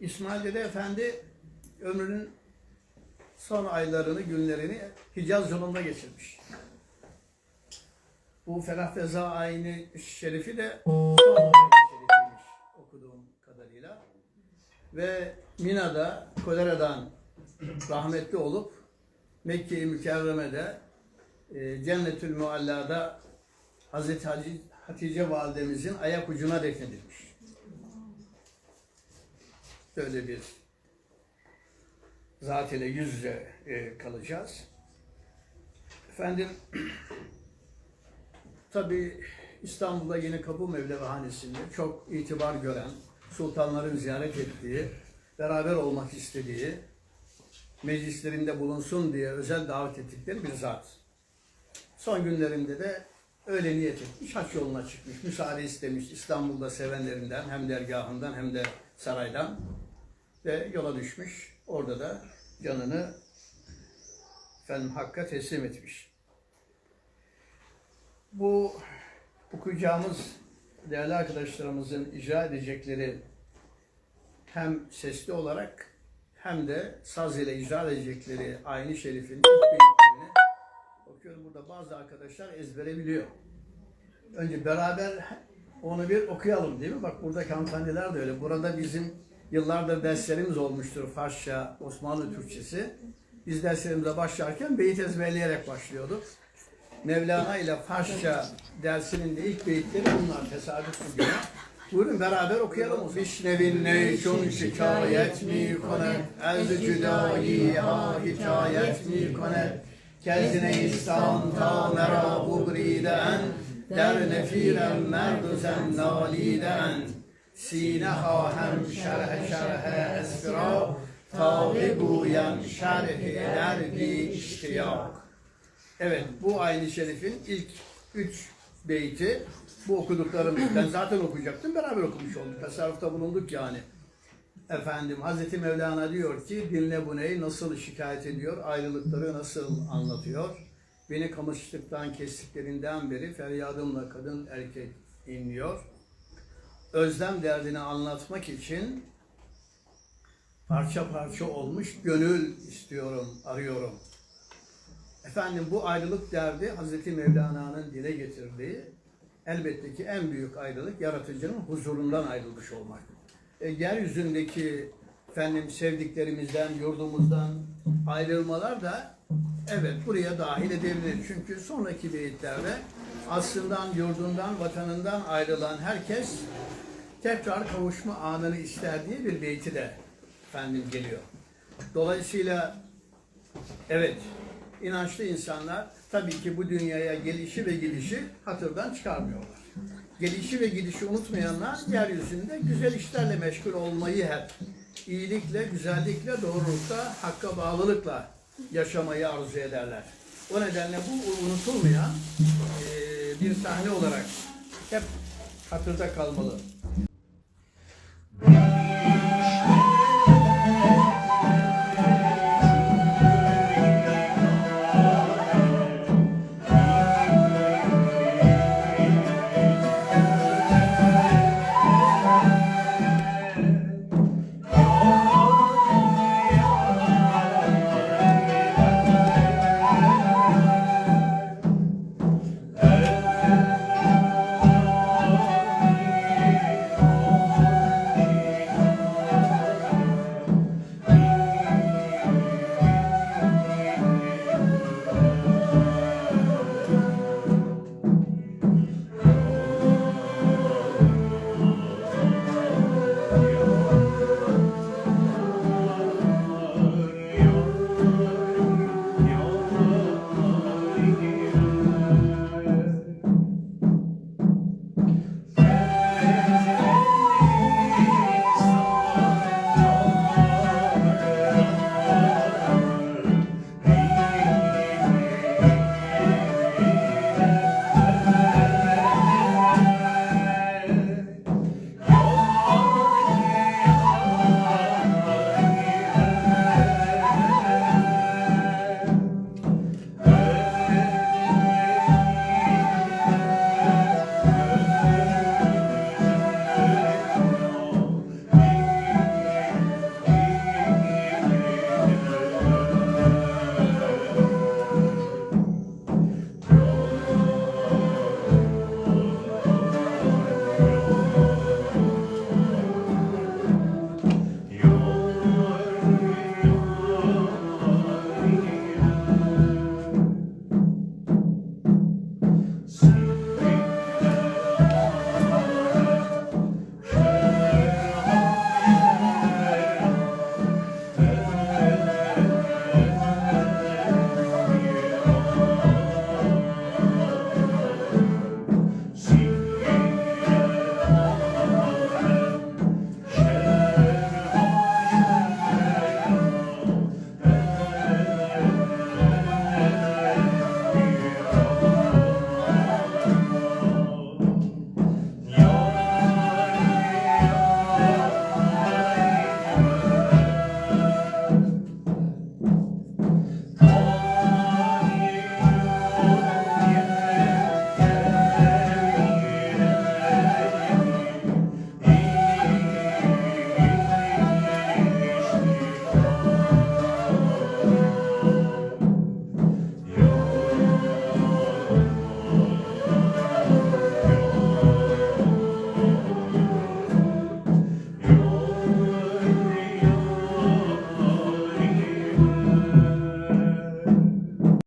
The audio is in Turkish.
İsmail Dede Efendi ömrünün son aylarını, günlerini Hicaz yolunda geçirmiş. Bu Ferah Feza ayini şerifi de son ayini şerifiymiş okuduğum kadarıyla. Ve Mina'da koleradan rahmetli olup Mekke-i Mükerreme'de e, Cennetül Mualla'da Hazreti Hatice validemizin ayak ucuna defnedilmiş. Böyle bir zat ile yüz yüze e, kalacağız. Efendim tabi İstanbul'da Yeni Kapı Mevlevihanesi'nde çok itibar gören, sultanların ziyaret ettiği, beraber olmak istediği, meclislerinde bulunsun diye özel davet ettikleri bir zat. Son günlerinde de öyle niyet etmiş, haç yoluna çıkmış, müsaade istemiş İstanbul'da sevenlerinden hem dergahından hem de saraydan ve yola düşmüş. Orada da canını efendim Hakk'a teslim etmiş. Bu okuyacağımız değerli arkadaşlarımızın icra edecekleri hem sesli olarak hem de saz ile icra edecekleri aynı şerifin ilk beyitlerini okuyorum. Burada bazı arkadaşlar ezbere biliyor. Önce beraber onu bir okuyalım değil mi? Bak buradaki hanımefendiler de öyle. Burada bizim Yıllardır derslerimiz olmuştur Farsça, Osmanlı Türkçesi. Biz derslerimize başlarken beyit ezberleyerek başlıyorduk. Mevlana ile Farsça dersinin de ilk beyitleri bunlar tesadüf değil. Buyurun beraber okuyalım o zaman. Vişnevin ne çun şikayet mi konet, ez cüdayi ha hikayet mi konet, kezine istan ta mera bubriden, der nefiren merduzen naliden. سینه خواهم شرح شرح اسفرا تا بگویم شرح دربی اشتیاق Evet, bu aynı şerifin ilk üç beyti, bu okuduklarımız, ben zaten okuyacaktım, beraber okumuş olduk. Tasarrufta bulunduk yani. Efendim, Hazreti Mevlana diyor ki, dinle bu neyi nasıl şikayet ediyor, ayrılıkları nasıl anlatıyor. Beni kamışlıktan kestiklerinden beri feryadımla kadın erkek inliyor. Özlem derdini anlatmak için parça parça olmuş gönül istiyorum, arıyorum. Efendim bu ayrılık derdi Hazreti Mevlana'nın dile getirdiği elbette ki en büyük ayrılık yaratıcının huzurundan ayrılmış olmak. E, yeryüzündeki efendim sevdiklerimizden, yurdumuzdan ayrılmalar da evet buraya dahil edilebilir. Çünkü sonraki beyitlerde aslından, yurdundan, vatanından ayrılan herkes tekrar kavuşma anını ister diye bir beyti de efendim geliyor. Dolayısıyla Evet, inançlı insanlar tabii ki bu dünyaya gelişi ve gidişi hatırdan çıkarmıyorlar. Gelişi ve gidişi unutmayanlar yeryüzünde güzel işlerle meşgul olmayı hep iyilikle, güzellikle, doğrulukta, hakka bağlılıkla yaşamayı arzu ederler. O nedenle bu unutulmayan e, bir sahne olarak hep hatırda kalmalı.